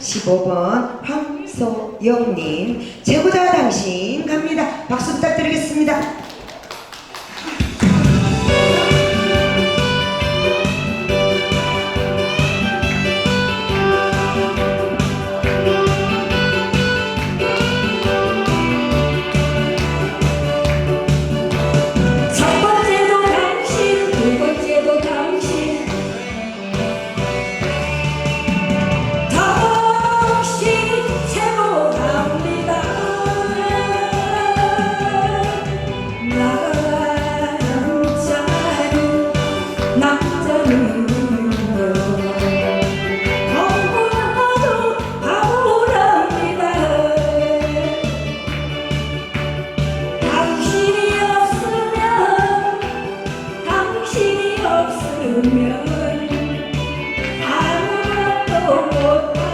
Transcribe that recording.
15번 황소영님 제보자 당신 갑니다. 박수 부탁드리겠습니다. 없으면 아무것도 못